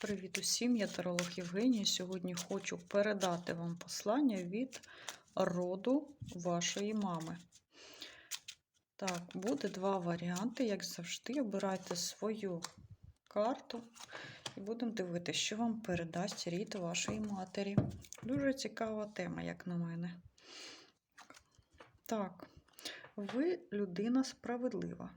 Привіт усім, я таролог Євгенія. Сьогодні хочу передати вам послання від роду вашої мами. Так, буде два варіанти, як завжди. Обирайте свою карту і будемо дивитися, що вам передасть рід вашої матері. Дуже цікава тема, як на мене. Так, ви людина справедлива,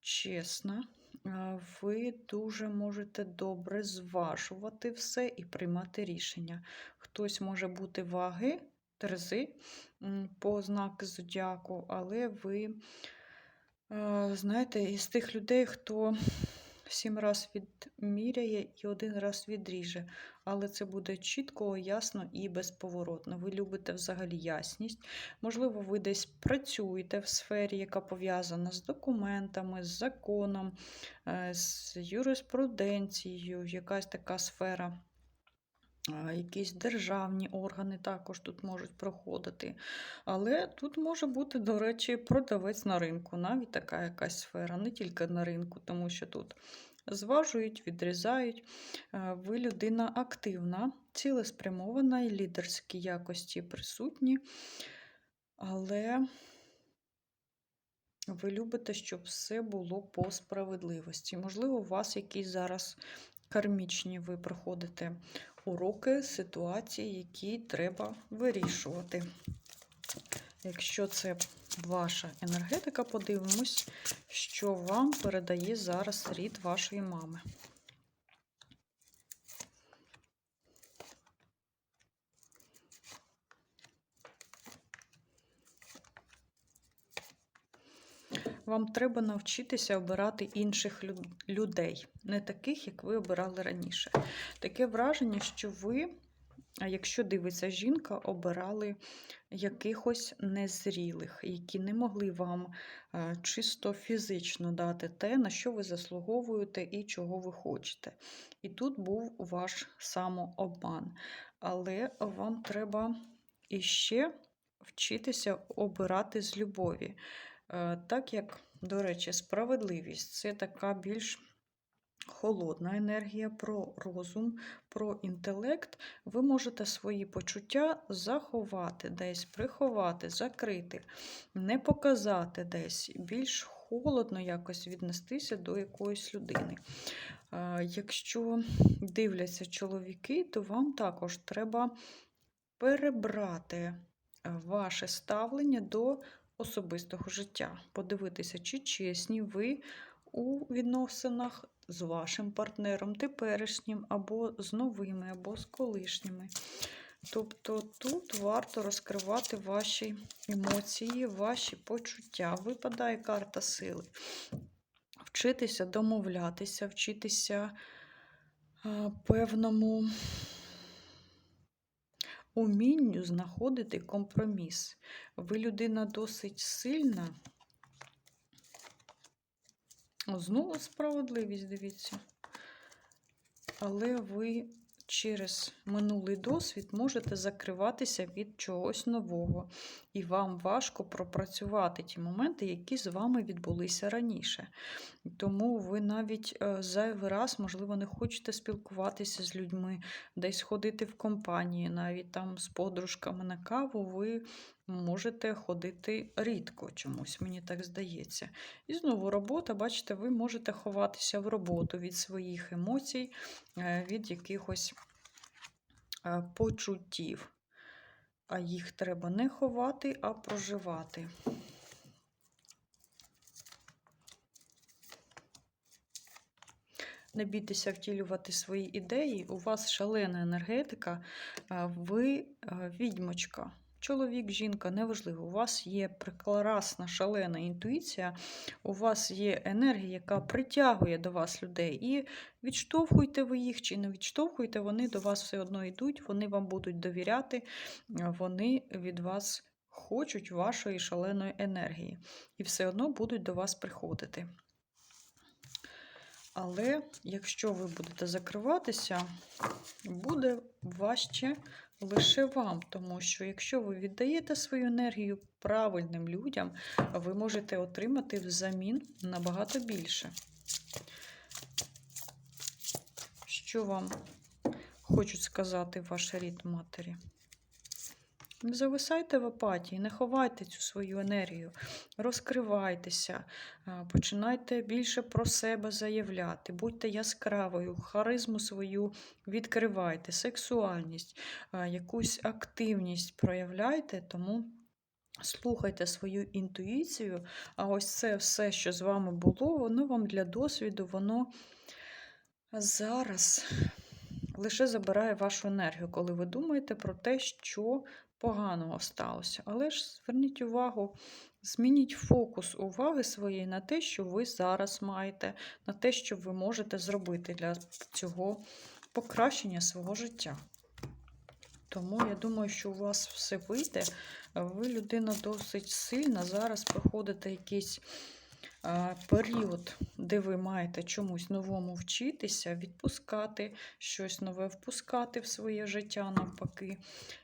чесна. Ви дуже можете добре зважувати все і приймати рішення. Хтось може бути ваги, терзи по знаку зодіаку, але ви, е, знаєте, із тих людей, хто сім раз відміряє і один раз відріже. Але це буде чітко, ясно і безповоротно. Ви любите взагалі ясність. Можливо, ви десь працюєте в сфері, яка пов'язана з документами, з законом, е, з юриспруденцією, якась така сфера. Якісь державні органи також тут можуть проходити. Але тут може бути, до речі, продавець на ринку, навіть така якась сфера, не тільки на ринку, тому що тут зважують, відрізають. Е, Ви людина активна, цілеспрямована і лідерські якості присутні, але ви любите, щоб все було по справедливості. Можливо, у вас якісь зараз кармічні ви проходите уроки, ситуації, які треба вирішувати. Якщо це ваша енергетика, подивимось, що вам передає зараз рід вашої мами. Вам треба навчитися обирати інших людей, не таких, як ви обирали раніше. Таке враження, що ви, якщо дивиться жінка, обирали якихось незрілих, які не могли вам чисто фізично дати те, на що ви заслуговуєте і чого ви хочете. І тут був ваш самообман. Але вам треба іще вчитися обирати з любові. Е, Так як, до речі, справедливість це така більш холодна енергія про розум, про інтелект, ви можете свої почуття заховати десь, приховати, закрити, не показати десь, більш холодно якось віднестися до якоїсь людини. Е, Якщо дивляться чоловіки, то вам також треба перебрати е, ваше ставлення до особистого життя, подивитися, чи чесні ви у відносинах з вашим партнером, теперішнім, або з новими, або з колишніми. Тобто тут варто розкривати ваші емоції, ваші почуття. Випадає карта сили. Вчитися домовлятися, вчитися певному умінню знаходити компроміс. Ви людина досить сильна. Знову справедливість, дивіться. Але ви через минулий досвід можете закриватися від чогось нового. І вам важко пропрацювати ті моменти, які з вами відбулися раніше. Тому ви навіть е, зайвий раз, можливо, не хочете спілкуватися з людьми, десь ходити в компанії, навіть там з подружками на каву, ви можете ходити рідко чомусь, мені так здається. І знову робота, бачите, ви можете ховатися в роботу від своїх емоцій, е, від якихось е, почуттів. А їх треба не ховати, а проживати. Не бійтеся втілювати свої ідеї. У вас шалена енергетика, ви е, відьмочка. Чоловік, жінка, неважливо. У вас є прекрасна шалена інтуїція, у вас є енергія, яка притягує до вас людей. І відштовхуйте ви їх чи не відштовхуйте, вони до вас все одно йдуть, вони вам будуть довіряти, вони від вас хочуть вашої шаленої енергії. І все одно будуть до вас приходити. Але якщо ви будете закриватися, буде важче лише вам, тому що якщо ви віддаєте свою енергію правильним людям, ви можете отримати взамін набагато більше. що вам хочуть сказати ваш рід матері? Не зависайте в апатії, не ховайте цю свою енергію, розкривайтеся, починайте більше про себе заявляти, будьте яскравою, харизму свою відкривайте, сексуальність, якусь активність проявляйте, тому слухайте свою інтуїцію, а ось це все, що з вами було, воно вам для досвіду, воно зараз лише забирає вашу енергію, коли ви думаєте про те, що поганого сталося. Але ж зверніть увагу, змініть фокус уваги своєї на те, що ви зараз маєте, на те, що ви можете зробити для цього покращення свого життя. Тому я думаю, що у вас все вийде. Ви людина досить сильна. Зараз проходите якийсь а, період, де ви маєте чомусь новому вчитися, відпускати, щось нове впускати в своє життя навпаки.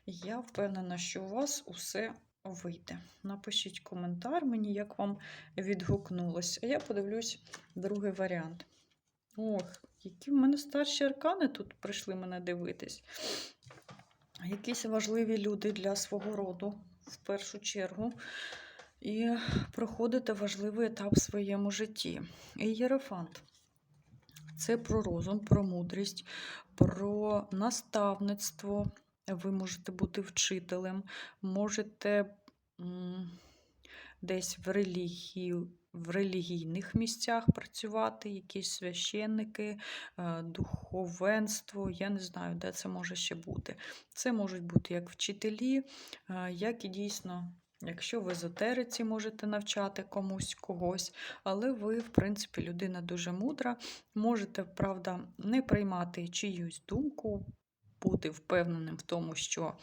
Я впевнена, що у вас усе вийде. Напишіть коментар мені, як вам відгукнулось. А я подивлюсь другий варіант. Ох, які в мене старші аркани тут прийшли мене дивитись. Якісь важливі люди для свого роду, в першу чергу. І проходите важливий етап в своєму житті. І Єрофант. Це про розум, про мудрість, про наставництво. Ви можете бути вчителем, можете десь в релігії, в релігійних місцях працювати, якісь священники, е, духовенство. Я не знаю, де це може ще бути. Це можуть бути як вчителі, е, як і дійсно. Якщо в езотериці можете навчати комусь когось, але ви, в принципі, людина дуже мудра, можете, правда, не приймати чиюсь думку, бути впевненим в тому, що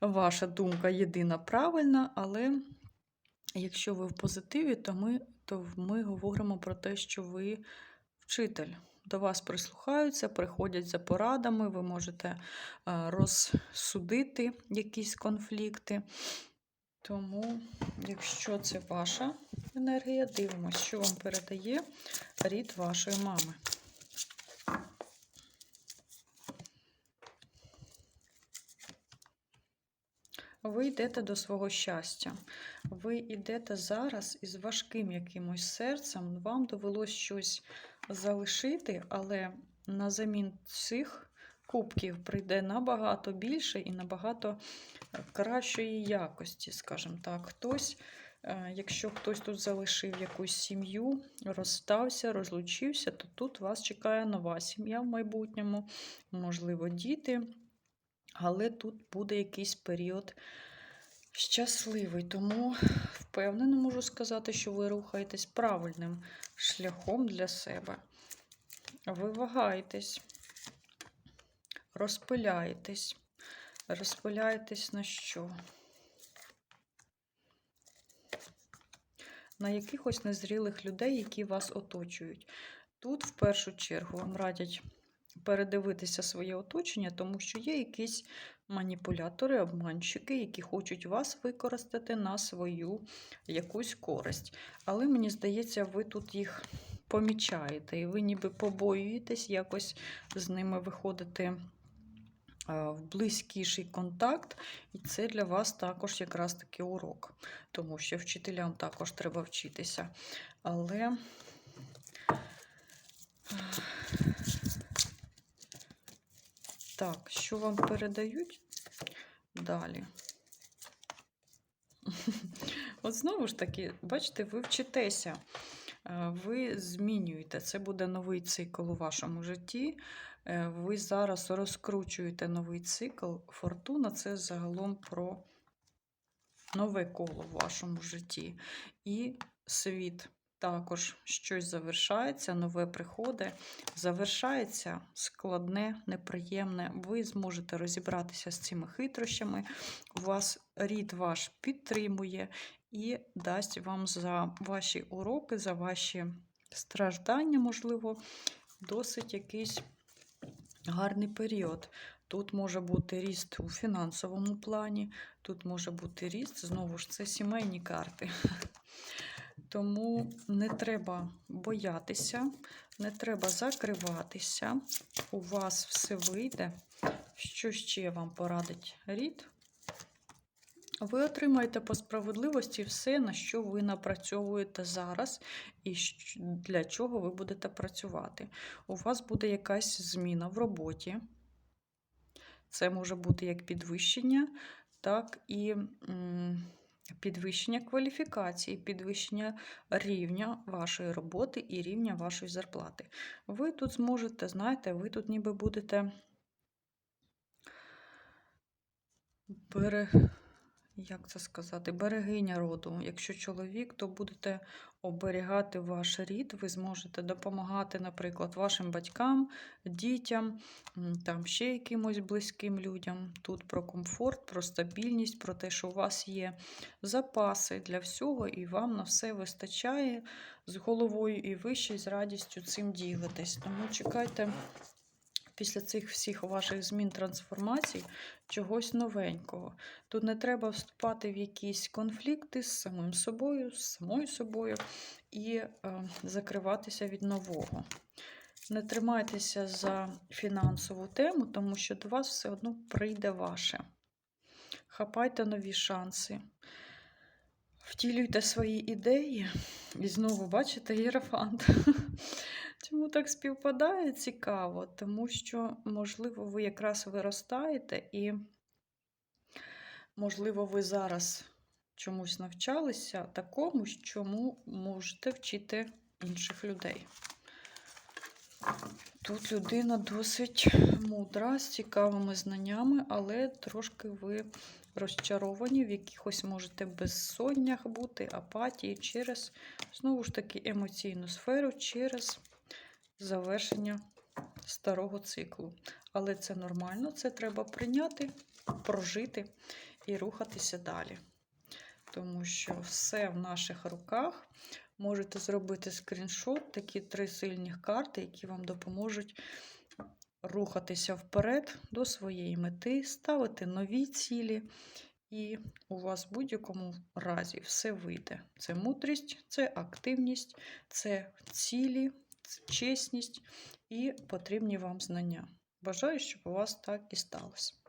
ваша думка єдина правильна, але якщо ви в позитиві, то ми, то ми говоримо про те, що ви вчитель. До вас прислухаються, приходять за порадами, ви можете розсудити якісь конфлікти. Тому, якщо це ваша енергія, дивимося, що вам передає рід вашої мами. Ви йдете до свого щастя. Ви йдете зараз із важким якимось серцем. Вам довелось щось залишити, але на замін цих кубків прийде набагато більше і набагато е, кращої якості, скажімо так. Хтось, е, якщо хтось тут залишив якусь сім'ю, розстався, розлучився, то тут вас чекає нова сім'я в майбутньому, можливо, діти. Але тут буде якийсь період щасливий. Тому впевнено можу сказати, що ви рухаєтесь правильним шляхом для себе. Ви вагаєтесь, розпиляєтесь. Розпиляєтесь на що? На якихось незрілих людей, які вас оточують. Тут, в першу чергу, вам радять передивитися своє оточення, тому що є якісь маніпулятори, обманщики, які хочуть вас використати на свою якусь користь. Але мені здається, ви тут їх помічаєте, і ви ніби побоюєтесь якось з ними виходити в близькіший контакт, і це для вас також якраз таки урок, тому що вчителям також треба вчитися. Але так, що вам передають далі? От знову ж таки, бачите, ви вчитеся, ви змінюєте. Це буде новий цикл у вашому житті. Е, Ви зараз розкручуєте новий цикл. Фортуна це загалом про нове коло в вашому житті. І світ також щось завершається, нове приходить, завершається складне, неприємне. Ви зможете розібратися з цими хитрощами. У вас рід ваш підтримує і дасть вам за ваші уроки, за ваші страждання, можливо, досить якийсь гарний період. Тут може бути ріст у фінансовому плані, тут може бути ріст, знову ж це сімейні карти. Тому не треба боятися, Не треба закриватися. У вас все вийде. Що ще вам порадить рід? Ви отримаєте по справедливості все, на що ви напрацьовуєте зараз, і для чого ви будете працювати. У вас буде якась зміна в роботі. Це може бути як підвищення, так і підвищення кваліфікації, підвищення рівня вашої роботи і рівня вашої зарплати. Ви тут зможете, знаєте, ви тут ніби будете берег, як це сказати, берегиня роду. Якщо чоловік, то будете оберігати ваш рід, ви зможете допомагати, наприклад, вашим батькам, дітям, там ще якимось близьким людям. Тут про комфорт, про стабільність, про те, що у вас є запаси для всього, і вам на все вистачає з головою, і ви ще з радістю цим ділитесь. Тому чекайте. Після цих всіх ваших змін трансформацій чогось новенького. Тут не треба вступати в якісь конфлікти з самим собою, з самою собою і е, закриватися від нового. Не тримайтеся за фінансову тему, тому що до вас все одно прийде ваше. Хапайте нові шанси. Втілюйте свої ідеї. І знову бачите єрофант. Чому так співпадає? Цікаво, тому що, можливо, ви якраз виростаєте і, можливо, ви зараз чомусь навчалися такому, чому можете вчити інших людей. Тут людина досить мудра, з цікавими знаннями, але трошки ви розчаровані, в якихось можете безсоннях бути, апатії через, знову ж таки, емоційну сферу, через завершення старого циклу. Але це нормально, це треба прийняти, прожити і рухатися далі. Тому що все в наших руках. Можете зробити скріншот, такі три сильні карти, які вам допоможуть рухатися вперед до своєї мети, ставити нові цілі, і у вас в будь-якому разі все вийде. Це мудрість, це активність, це цілі, це чесність і потрібні вам знання. Бажаю, щоб у вас так і сталося.